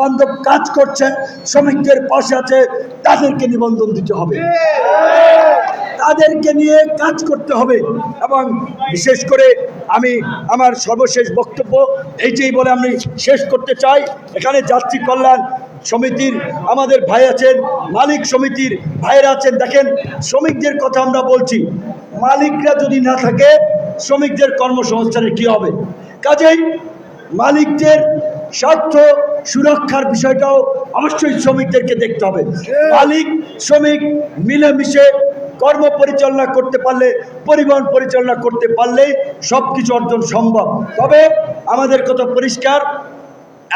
বান্ধব কাজ করছে, শ্রমিকদের পাশে আছে, তাদেরকে নিবন্ধন দিতে হবে। তাদেরকে নিয়ে কাজ করতে হবে এবং বিশেষ করে আমি আমার সর্বশেষ বক্তব্য এইটাই বলে আমি শেষ করতে চাই। এখানে যাত্রী কল্যাণ সমিতির আমাদের ভাই আছেন, মালিক সমিতির ভাইরা আছেন। দেখেন, শ্রমিকদের কথা আমরা বলছি। মালিকরা যদি না থাকে, শ্রমিকদের কর্মসংস্থানের কি হবে? কাজেই মালিকদের স্বার্থ সুরক্ষার বিষয়টাও অবশ্যই শ্রমিকদেরকে দেখতে হবে। মালিক, শ্রমিক মিলেমিশে কর্ম পরিচালনা করতে পারলে, পরিবহন পরিচালনা করতে পারলে সব কিছু অর্জন সম্ভব। তবে আমাদের কথা পরিষ্কার,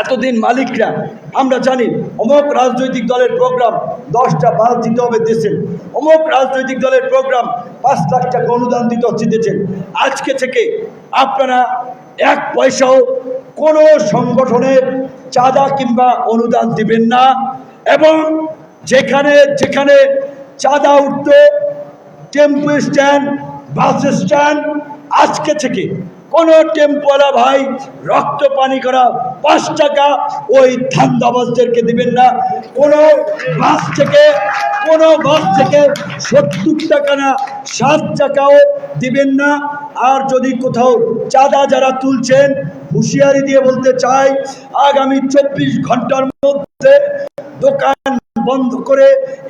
এতদিন মালিকরা, আমরা জানি, অমুক রাজনৈতিক দলের প্রোগ্রাম দশটা বাস দিতে হবে দেশে। অমুক রাজনৈতিক দলের প্রোগ্রাম পাঁচ লাখ টাকা অনুদান দিতে দেশের আজকে থেকে আপনারা এক পয়সাও কোনো সংগঠনের চাঁদা কিংবা অনুদান দিবেন না। এবং যেখানে যেখানে চাঁদা উঠত, টেম্পো স্ট্যান্ড, বাস স্ট্যান্ড, আজকে থেকে কোন টেম্পোয়ালা ভাই রক্ত পানি করা পাঁচ টাকা ওই ধান্দাবাজদেরকে দিবেন না। কোনো বাস থেকে, কোনো বাস থেকে সত্তর টাকা না, ষাট টাকাও দিবেন না। আর যদি কোথাও চাঁদা যারা তুলছেন, হুঁশিয়ারি দিয়ে বলতে চাই, আগামী চব্বিশ ঘণ্টার মধ্যে দোকান বন্ধ করে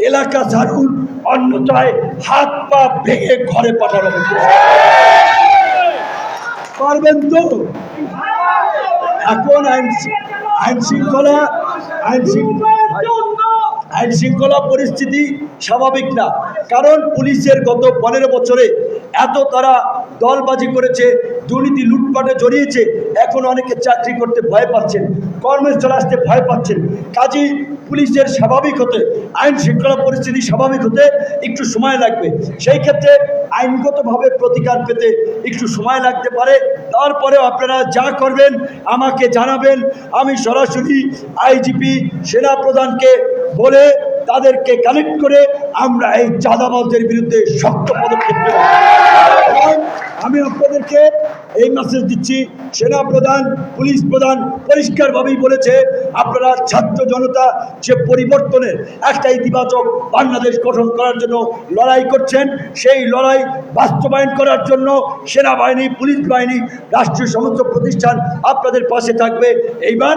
এলাকা ঝাড়ুন অন্যথায় হাত পা ভেঙে ঘরে পাঠানো পারবেন তো? এখন আইন আইন শৃঙ্খলা আইন শৃঙ্খলা আইন শৃঙ্খলা পরিস্থিতি স্বাভাবিক না। কারণ পুলিশের গত পনেরো বছরে এত তারা দলবাজি করেছে, দুর্নীতি লুটপাটে জড়িয়েছে, এখন অনেকে চাকরি করতে ভয় পাচ্ছেন কর্মস্থলে আসতে ভয় পাচ্ছেন। কাজী পুলিশের স্বাভাবিক হতে, আইন শৃঙ্খলা পরিস্থিতি স্বাভাবিক হতে একটু সময় লাগবে। সেই ক্ষেত্রে আইনগতভাবে প্রতিকার পেতে একটু সময় লাগতে পারে। তারপরেও আপনারা যা করবেন, আমাকে জানাবেন। আমি সরাসরি আইজিপি সেনা প্রধানকে বলে তাদেরকে কানেক্ট করে আমরা এই চাঁদাবাজদের বিরুদ্ধে শক্ত পদক্ষেপ নেব। আমি আপনাদেরকে এই মেসেজ দিচ্ছি। সেনা প্রধান, পুলিশ প্রধান পরিষ্কারভাবেই বলেছে, আপনারা ছাত্র জনতা যে পরিবর্তনের একটা ইতিবাচক বাংলাদেশ গঠন করার জন্য লড়াই করছেন, সেই লড়াই বাস্তবায়ন করার জন্য সেনাবাহিনী, পুলিশ বাহিনী, রাষ্ট্রীয় সমস্ত প্রতিষ্ঠান আপনাদের পাশে থাকবে। এইবার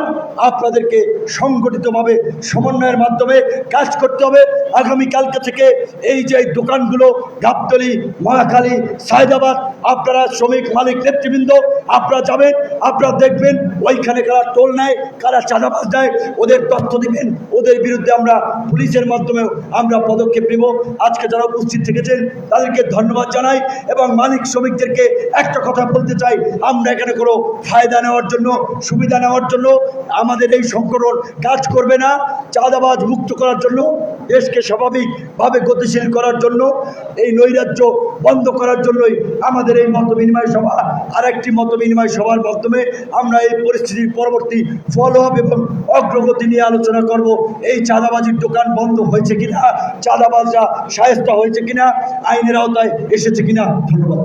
আপনাদেরকে সংগঠিতভাবে সমন্বয়ের মাধ্যমে কাজ করতে হবে। আগামীকালকে থেকে এই যে দোকানগুলো, গাবতলি, মহাখালী, সায়দাবাদ আপনারা শ্রমিক মালিক নেতৃবৃন্দ, আপনারা যাবেন, আপনারা দেখবেন ওইখানে কারা টোল নেয়, কারা চাঁদাবাজ দেয়, ওদের তথ্য দিবেন, ওদের বিরুদ্ধে আমরা পুলিশের মাধ্যমে আমরা পদক্ষেপ নেব। আজকে যারা উপস্থিত থেকেছেন, তাদেরকে ধন্যবাদ জানাই এবং মালিক শ্রমিকদেরকে একটা কথা বলতে চাই, আমরা এখানে কোনো ফায়দা নেওয়ার জন্য, সুবিধা নেওয়ার জন্য আমাদের এই সংগঠন কাজ করবে না, চাঁদাবাজ মুক্ত করার জন্য দেশকে স্বাভাবিকভাবে গতিশীল করার জন্য, এই নৈরাজ্য বন্ধ করার জন্যই আমাদের এই মত বিনিময় সভা আর একটি মত বিনিময় সভার মাধ্যমে আমরা এই পরিস্থিতির পরবর্তী ফলো আপ এবং অগ্রগতি নিয়ে আলোচনা করব। এই চাঁদাবাজির দোকান বন্ধ হয়েছে কিনা, চাঁদাবাজরা সায়স্তা হয়েছে কিনা, আইনের আওতায় এসেছে কিনা, ধন্যবাদ।